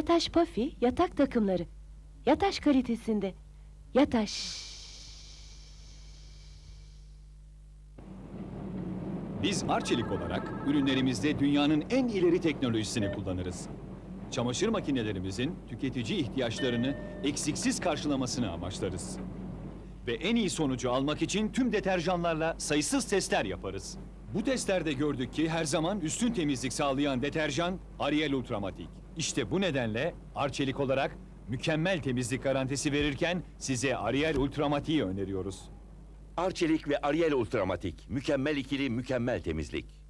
Yataş Puffy yatak takımları. Yataş kalitesinde. Yataş. Biz Arçelik olarak ürünlerimizde dünyanın en ileri teknolojisini kullanırız. Çamaşır makinelerimizin tüketici ihtiyaçlarını eksiksiz karşılamasını amaçlarız. Ve en iyi sonucu almak için tüm deterjanlarla sayısız testler yaparız. Bu testlerde gördük ki her zaman üstün temizlik sağlayan deterjan Ariel Ultramatik. İşte bu nedenle Arçelik olarak mükemmel temizlik garantisi verirken size Ariel Ultramatik'i öneriyoruz. Arçelik ve Ariel Ultramatik. Mükemmel ikili, mükemmel temizlik.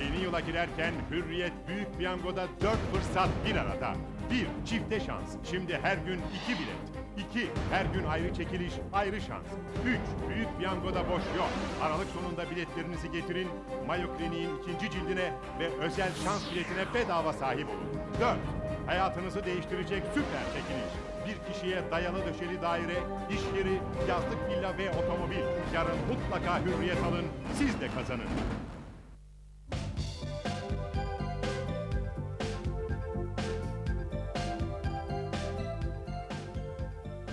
Yeni yıla girerken Hürriyet Büyük Piyango'da 4 fırsat bir arada. 1. Çifte şans. Şimdi her gün 2 bilet. 2. Her gün ayrı çekiliş, ayrı şans. 3. Büyük Piyango'da boş yok. Aralık sonunda biletlerinizi getirin. Mayo Klinik'in ikinci cildine ve özel şans biletine bedava sahip olun. 4. Hayatınızı değiştirecek süper çekiliş. Bir kişiye dayalı döşeli daire, iş yeri, yazlık villa ve otomobil. Yarın mutlaka hürriyet alın, siz de kazanın.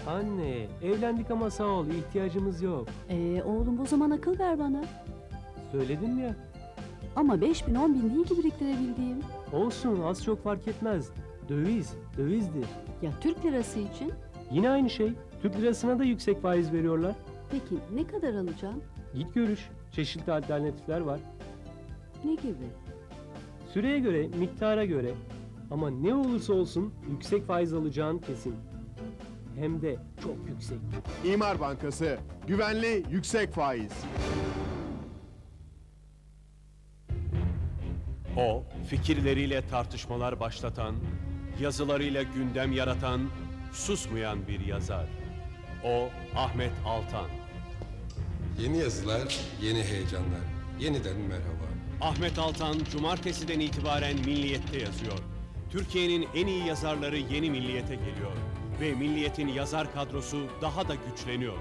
Anne, evlendik ama sağ ol, ihtiyacımız yok. Ee, oğlum o zaman akıl ver bana. Söyledim ya. Ama beş bin on bin değil ki biriktirebildiğim. Olsun, az çok fark etmez. Döviz, dövizdir. Ya Türk lirası için? Yine aynı şey. Türk lirasına da yüksek faiz veriyorlar. Peki ne kadar alacağım? Git görüş. Çeşitli alternatifler var. Ne gibi? Süreye göre, miktara göre. Ama ne olursa olsun yüksek faiz alacağın kesin. Hem de çok yüksek. İmar Bankası. Güvenli, yüksek faiz. O, fikirleriyle tartışmalar başlatan, yazılarıyla gündem yaratan, susmayan bir yazar. O, Ahmet Altan. Yeni yazılar, yeni heyecanlar. Yeniden merhaba. Ahmet Altan, cumartesiden itibaren Milliyet'te yazıyor. Türkiye'nin en iyi yazarları yeni Milliyet'e geliyor. Ve Milliyet'in yazar kadrosu daha da güçleniyor.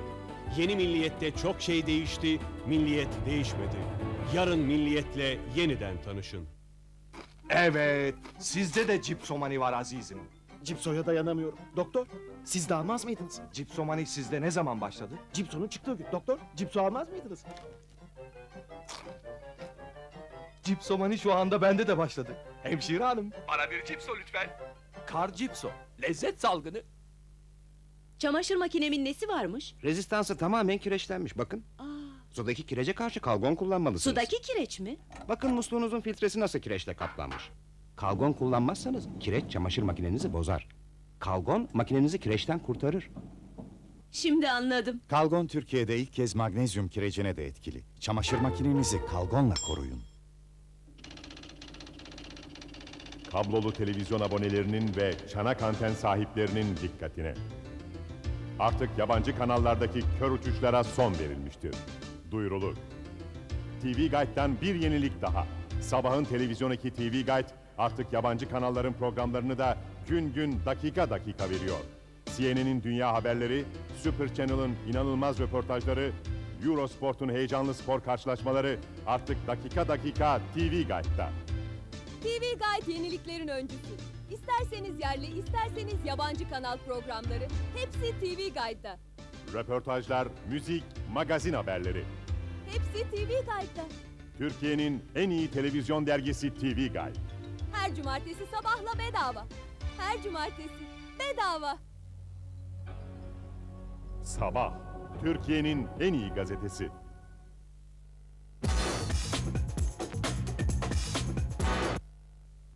Yeni Milliyet'te çok şey değişti, Milliyet değişmedi. Yarın Milliyet'le yeniden tanışın. Evet, sizde de cipsomani var azizim. Cipso'ya dayanamıyorum. Doktor, siz de almaz mıydınız? Cipsomani sizde ne zaman başladı? Cipso'nun çıktığı gün. Doktor, Cipso almaz mıydınız? Cipsomani şu anda bende de başladı. Hemşire hanım. Bana bir cipso lütfen. Kar cipso. Lezzet salgını. Çamaşır makinemin nesi varmış? Rezistansı tamamen kireçlenmiş bakın. Aa, Sudaki kirece karşı kalgon kullanmalısınız. sudaki kireç mi? Bakın musluğunuzun filtresi nasıl kireçle kaplanmış. Kalgon kullanmazsanız kireç çamaşır makinenizi bozar. Kalgon makinenizi kireçten kurtarır. Şimdi anladım. Kalgon Türkiye'de ilk kez magnezyum kirecine de etkili. Çamaşır makinenizi kalgonla koruyun. Kablolu televizyon abonelerinin ve çanak anten sahiplerinin dikkatine. Artık yabancı kanallardaki kör uçuşlara son verilmiştir. Duyurulur. TV Guide'dan bir yenilik daha. Sabahın televizyondaki TV Guide artık yabancı kanalların programlarını da gün gün dakika dakika veriyor. CNN'in dünya haberleri, Super Channel'ın inanılmaz röportajları, Eurosport'un heyecanlı spor karşılaşmaları artık dakika dakika TV Guide'da. TV Guide yeniliklerin öncüsü. İsterseniz yerli, isterseniz yabancı kanal programları hepsi TV Guide'da. Röportajlar, müzik, magazin haberleri. Hepsi TV Guide'da. Türkiye'nin en iyi televizyon dergisi TV Guide. Her cumartesi sabahla bedava. Her cumartesi bedava. Sabah, Türkiye'nin en iyi gazetesi.